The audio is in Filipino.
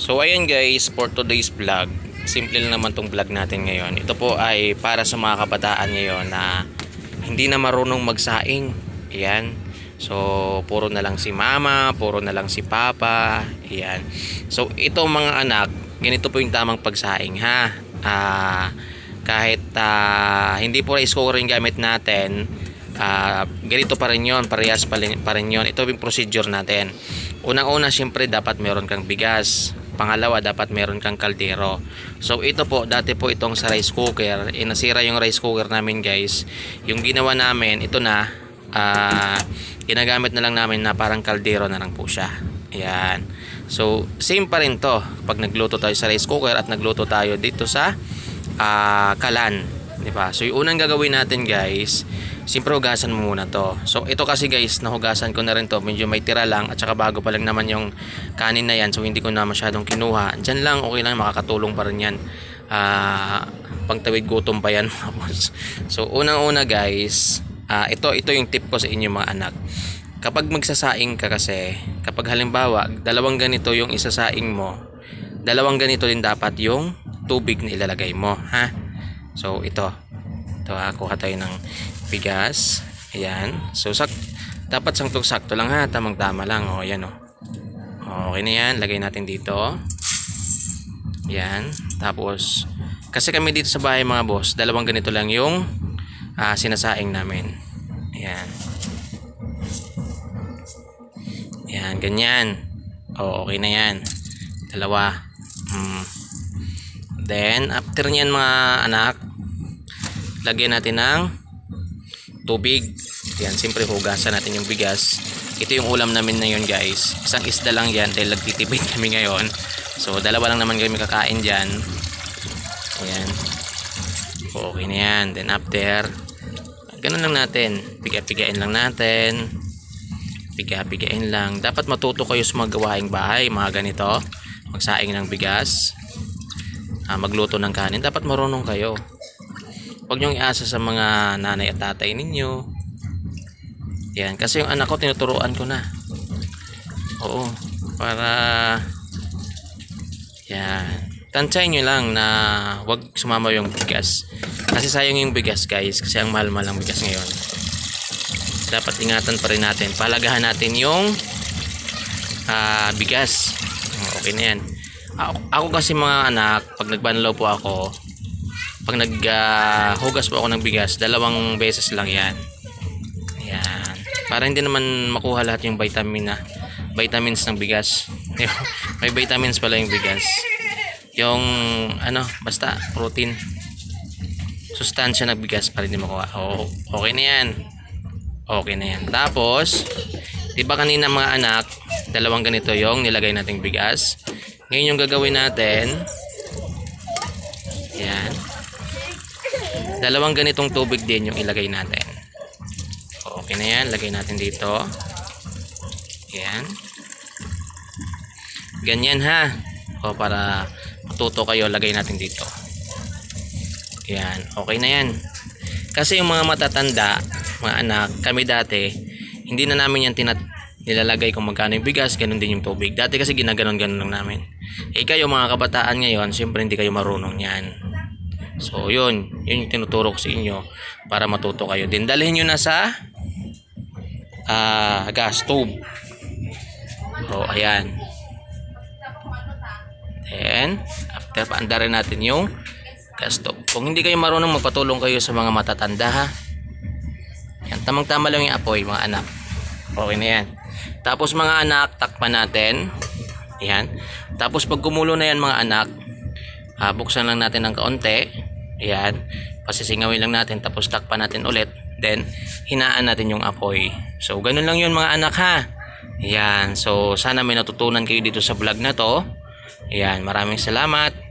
So ayan guys, for today's vlog, simple lang naman tong vlog natin ngayon. Ito po ay para sa mga kabataan ngayon na hindi na marunong magsaing. Ayan. So puro na lang si mama, puro na lang si papa. Ayan. So ito mga anak, ganito po yung tamang pagsaing ha. Ah, kahit ah, hindi po yung gamit natin, ah, ganito pa rin yun, parehas pa rin, pa rin yun. Ito yung procedure natin. Unang-una, syempre, dapat meron kang bigas. Pangalawa, dapat meron kang kaldero. So, ito po, dati po itong sa rice cooker. Eh, nasira yung rice cooker namin, guys. Yung ginawa namin, ito na, ah, ginagamit na lang namin na parang kaldero na lang po siya. Ayan. So, same pa rin to. Pag nagluto tayo sa rice cooker at nagluto tayo dito sa ah, kalan. Di ba? So, yung unang gagawin natin, guys, Siyempre hugasan mo muna to. So ito kasi guys, nahugasan ko na rin to. Medyo may tira lang at saka bago pa lang naman yung kanin na yan. So hindi ko na masyadong kinuha. Diyan lang okay lang makakatulong pa rin yan. Ah, pangtawid gutom pa yan. So unang-una guys, ah, ito ito yung tip ko sa inyo mga anak. Kapag magsasaing ka kasi, kapag halimbawa, dalawang ganito yung isasaing mo, dalawang ganito din dapat yung tubig na ilalagay mo, ha? So ito, ito ha, kuha tayo ng bigas. Ayan. So, sak dapat saktong sakto lang ha. Tamang tama lang. O, ayan o. Okay na yan. Lagay natin dito. Ayan. Tapos, kasi kami dito sa bahay mga boss, dalawang ganito lang yung ah, sinasaing namin. Ayan. Ayan, ganyan. O, okay na yan. Dalawa. Hmm. Then, after nyan mga anak, lagyan natin ng tubig. Yan, siyempre hugasan natin yung bigas. Ito yung ulam namin na yun guys. Isang isda lang yan dahil nagtitipid kami ngayon. So, dalawa lang naman kami kakain dyan. Ayan. Okay na yan. Then after, ganun lang natin. Piga-pigain lang natin. Piga-pigain lang. Dapat matuto kayo sa mga gawaing bahay. Mga ganito. Magsaing ng bigas. Ah, magluto ng kanin. Dapat marunong kayo. Huwag niyong iasa sa mga nanay at tatay ninyo. Yan. Kasi yung anak ko, tinuturuan ko na. Oo. Para... Yan. Tansyahin nyo lang na huwag sumama yung bigas. Kasi sayang yung bigas guys. Kasi ang mahal-mahal ang bigas ngayon. Dapat ingatan pa rin natin. Palagahan natin yung ah, bigas. Okay na yan. Ako, ako kasi mga anak, pag nagbanlaw po ako, pag naghugas po ako ng bigas, dalawang beses lang yan. Yan. Para hindi naman makuha lahat yung vitamin na vitamins ng bigas. May vitamins pala yung bigas. Yung ano, basta protein. Sustansya ng bigas para hindi makuha. Oh, okay na yan. Okay na yan. Tapos, di ba kanina mga anak, dalawang ganito yung nilagay nating bigas. Ngayon yung gagawin natin, yan. Dalawang ganitong tubig din yung ilagay natin. Okay na yan. Lagay natin dito. Yan. Ganyan ha. O para matuto kayo, lagay natin dito. Yan. Okay na yan. Kasi yung mga matatanda, mga anak, kami dati, hindi na namin yan tinat nilalagay kung magkano yung bigas, ganun din yung tubig. Dati kasi ginaganon-ganon lang namin. Eh kayo mga kabataan ngayon, siyempre hindi kayo marunong yan. So yun, yun yung tinuturo ko sa inyo para matuto kayo. Din dalhin nyo na sa ah, gas stove. So ayan. Then, after paandarin natin yung gas stove. Kung hindi kayo marunong magpatulong kayo sa mga matatanda ha. Yan, tamang-tama lang yung apoy mga anak. Okay na yan. Tapos mga anak, takpan natin. Yan. Tapos pag kumulo na yan mga anak, ah, buksan lang natin ng kaunti. Ayan. Pasisingawin lang natin tapos takpan natin ulit. Then, hinaan natin yung apoy. So, ganun lang yun mga anak ha. Ayan. So, sana may natutunan kayo dito sa vlog na to. Ayan. Maraming salamat.